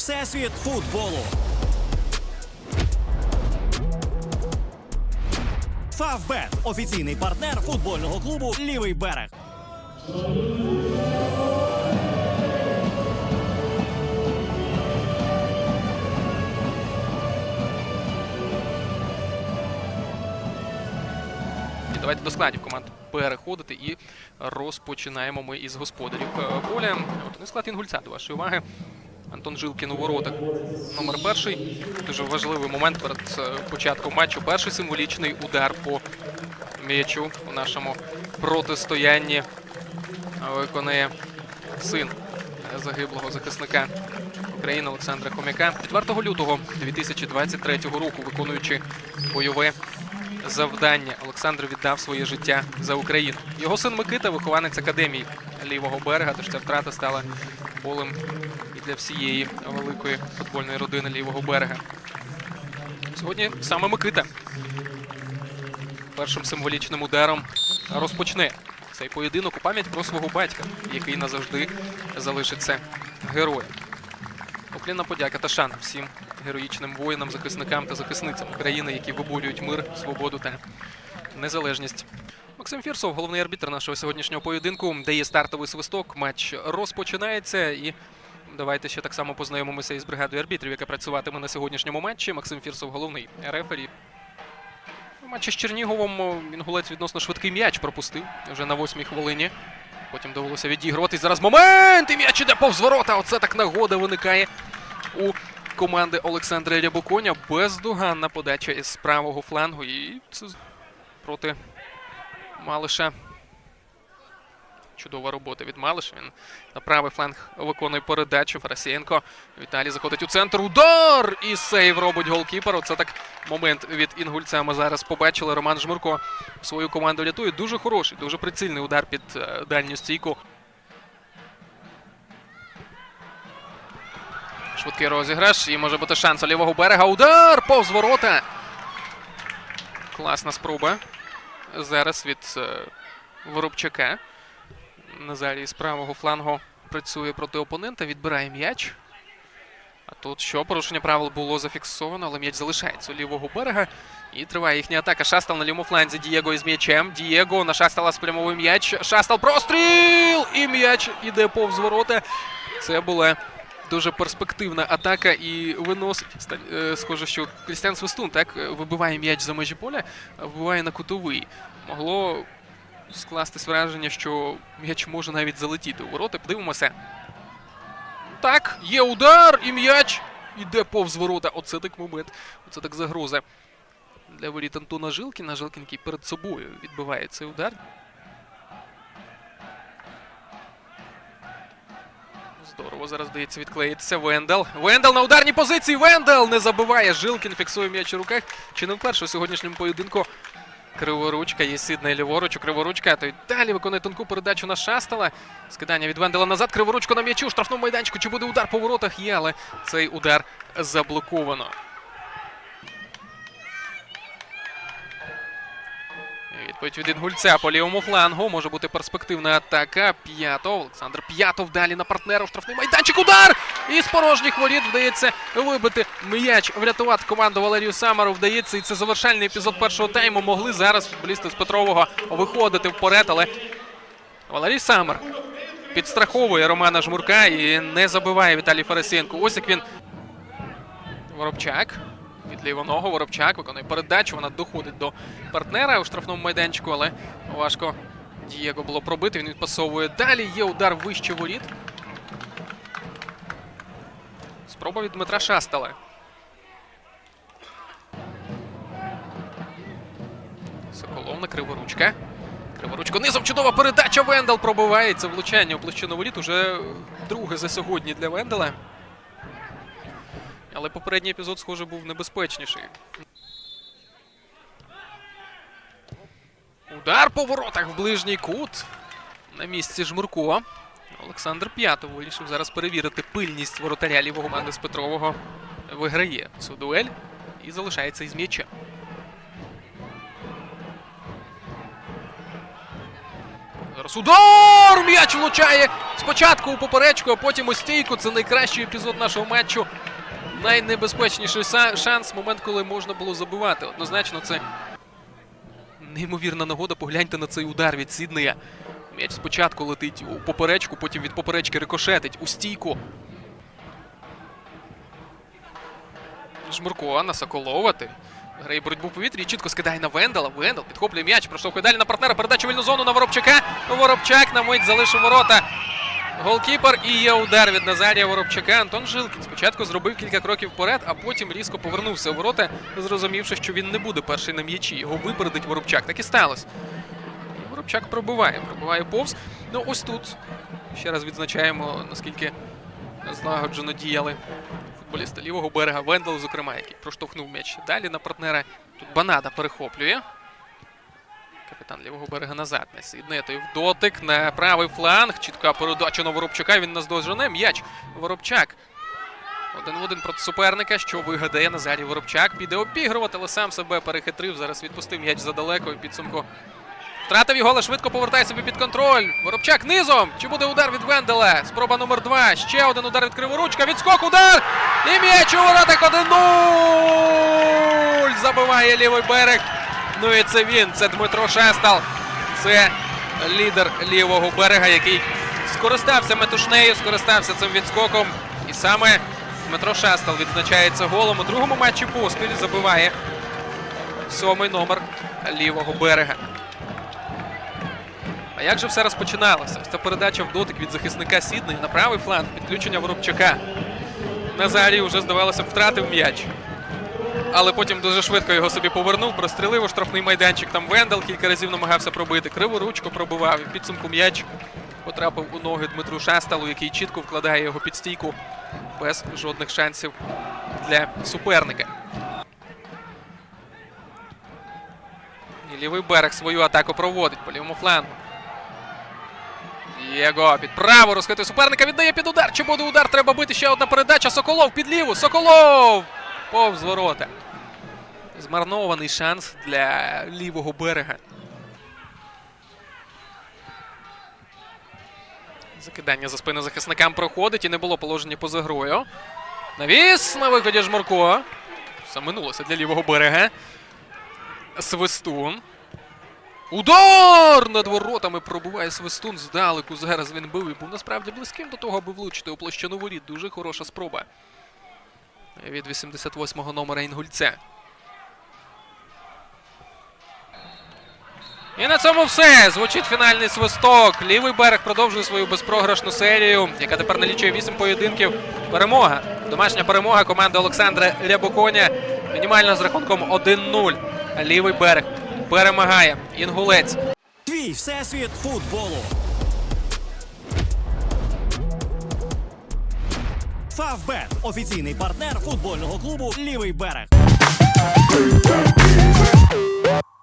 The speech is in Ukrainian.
всесвіт футболу. Фавбет офіційний партнер футбольного клубу Лівий берег. Давайте до складів команд переходити і розпочинаємо ми із господарів е, поля. Не склад інгульця до вашої уваги. Антон Жилкін у воротах. Номер перший. Дуже важливий момент перед е, початком матчу. Перший символічний удар по м'ячу у нашому протистоянні е, виконує син е, загиблого захисника України Олександра Хомяка. 4 лютого 2023 року, виконуючи бойове завдання. Олександр віддав своє життя за Україну. Його син Микита, вихованець академії лівого берега. Тож ця втрата стала болем для всієї великої футбольної родини лівого берега. Сьогодні саме Микита першим символічним ударом розпочне цей поєдинок у пам'ять про свого батька, який назавжди залишиться героєм. Поклінна подяка та шана всім героїчним воїнам, захисникам та захисницям України, які виборюють мир, свободу та незалежність. Максим Фірсов, головний арбітр нашого сьогоднішнього поєдинку, дає стартовий свисток. Матч розпочинається і. Давайте ще так само познайомимося із бригадою арбітрів, яка працюватиме на сьогоднішньому матчі. Максим Фірсов, головний рефері. У матчі з Черніговом інгулець відносно швидкий м'яч пропустив вже на восьмій хвилині. Потім довелося відігрувати. Зараз момент! І м'яч іде повз ворота. Оце так нагода виникає у команди Олександра Рябоконя. Бездоганна подача із правого флангу. І це проти Малиша. Чудова робота від Малиша. Він на правий фланг виконує передачу. Фарасієнко. Віталій заходить у центр. Удар! І сейв робить голкіпер. Оце так момент від інгульця. Ми зараз побачили. Роман Жмурко свою команду рятує. Дуже хороший, дуже прицільний удар під е, дальню стійку. Швидкий розіграш. І може бути шанс лівого берега. Удар! Повз ворота. Класна спроба. Зараз від е, Воробчака. Назарій з правого флангу працює проти опонента, відбирає м'яч. А тут що? Порушення правил було зафіксовано, але м'яч залишається у лівого берега. І триває їхня атака. Шастал на лівому фланзі. Дієго із м'ячем. Дієго на Шастала спрямовує м'яч. Шастал простріл! І м'яч іде повз ворота. Це була дуже перспективна атака і виносить. Е, Схоже, що Крістіан Свистун так вибиває м'яч за межі поля, а вбиває на кутовий. Могло скластись враження, що м'яч може навіть залетіти у ворота. Подивимося. Так, є удар, і м'яч іде повз ворота. Оце так момент. Оце так загроза. Для воріт Антона Жилкіна. Жилкін, який перед собою відбиває цей удар. Здорово, зараз вдається відклеїтися. Вендел. Вендел на ударній позиції. Вендел не забиває. Жилкін фіксує м'яч у руках. Чи не вперше у сьогоднішньому поєдинку Криворучка є Сідней ліворуч. Криворучка. Той далі виконує тонку передачу на Шастала. Скидання від Вендела назад. Криворучко на м'ячу. Штрафному майданчику. Чи буде удар по воротах? Є, але цей удар заблоковано. Відповідь від Інгульця по лівому флангу. Може бути перспективна атака. П'ятов. Олександр П'ятов далі на партнера. Штрафний майданчик. Удар! І з порожніх воріт вдається вибити м'яч, врятувати команду Валерію Самару. Вдається. І це завершальний епізод першого тайму. Могли зараз футболісти з Петрового виходити вперед, але Валерій Самар підстраховує Романа Жмурка і не забиває Віталій Фарасенко. Ось як він. Воробчак. Від лівоного Воробчак виконує передачу. Вона доходить до партнера у штрафному майданчику, але важко Дієго було пробити. Він відпасовує далі. Є удар вище воріт. Спроба від Дмитра Шастала. Соколов на криворучка. Криворучко низом чудова передача. Вендел пробивається. Влучання у площину воріт. Уже друге за сьогодні для Вендела. Але попередній епізод, схоже, був небезпечніший. Удар по воротах в ближній кут. На місці Жмурко. Олександр П'ятов вирішив зараз перевірити пильність воротаря лівого команди з Петрового. Виграє цю дуель і залишається із м'ячем. Зараз удар! М'яч влучає спочатку у поперечку, а потім у стійку. Це найкращий епізод нашого матчу. Найнебезпечніший шанс, момент, коли можна було забивати. Однозначно, це неймовірна нагода. Погляньте на цей удар від Сіднея. М'яч спочатку летить у поперечку, потім від поперечки рикошетить у стійку. Жмурко на Соколова. Грає боротьбу в повітрі чітко скидає на Вендела. Вендел підхоплює м'яч, проштовхує далі на партнера. Передача вільну зону на Воробчака. Воробчак на мить залишив ворота. Голкіпер і є удар від Назарія Воробчака. Антон Жилкін спочатку зробив кілька кроків вперед, а потім різко повернувся у ворота, зрозумівши, що він не буде перший на м'ячі. Його випередить Воробчак. Так і сталося. Воробчак пробиває, пробиває повз. Ну ось тут. Ще раз відзначаємо, наскільки злагоджено діяли футболіста лівого берега. Вендел, зокрема, який проштовхнув м'яч далі на партнера. Тут Банада перехоплює. Капітан лівого берега назад. Не Сіднетою в дотик на правий фланг. Чітка передача на Воробчака. Він наздожене. М'яч. Воробчак. Один в один проти суперника. Що вигадає Назарій Воробчак. Піде обігрувати, але сам себе перехитрив. Зараз відпустив м'яч задалеко і підсумку. Втратив його, але швидко повертає собі під контроль. Воробчак низом. Чи буде удар від Вендела? Спроба номер два. Ще один удар від Криворучка. Відскок, удар! І м'яч у воротах 1-0! Забиває лівий берег. Ну і це він. Це Дмитро Шестал. Це лідер лівого берега, який скористався метушнею, скористався цим відскоком. І саме Дмитро Шестал відзначається голом. У другому матчі поспіль забиває сьомий номер лівого берега. А як же все розпочиналося? Ця передача в дотик від захисника Сіднею на правий фланг, підключення Воробчака. Назарій вже, здавалося, втратив м'яч. Але потім дуже швидко його собі повернув, прострілив у штрафний майданчик. Там Вендел кілька разів намагався пробити. Криворучко пробивав. І підсумку м'яч потрапив у ноги Дмитру Шасталу, який чітко вкладає його під стійку без жодних шансів для суперника. І лівий берег свою атаку проводить по лівому флангу. Єго під право розхитує суперника, віддає під удар. Чи буде удар? Треба бити ще одна передача. Соколов під ліву. Соколов! Повз ворота. Змарнований шанс для лівого берега. Закидання за спину захисникам проходить і не було положення поза грою. Навіс на виході Жмурко. Минулося для лівого берега. Свистун. Удар над воротами пробуває Свистун здалеку. Зараз він бив і був насправді близьким до того, аби влучити у площину воріт. Дуже хороша спроба. Від 88-го номера Інгульця. І на цьому все. Звучить фінальний свисток. Лівий берег продовжує свою безпрограшну серію, яка тепер налічує 8 поєдинків. Перемога. Домашня перемога команди Олександра Рябоконя. Мінімально з рахунком 1-0. Лівий берег перемагає. Інгулець. Твій всесвіт футболу. Фавбет офіційний партнер футбольного клубу Лівий берег.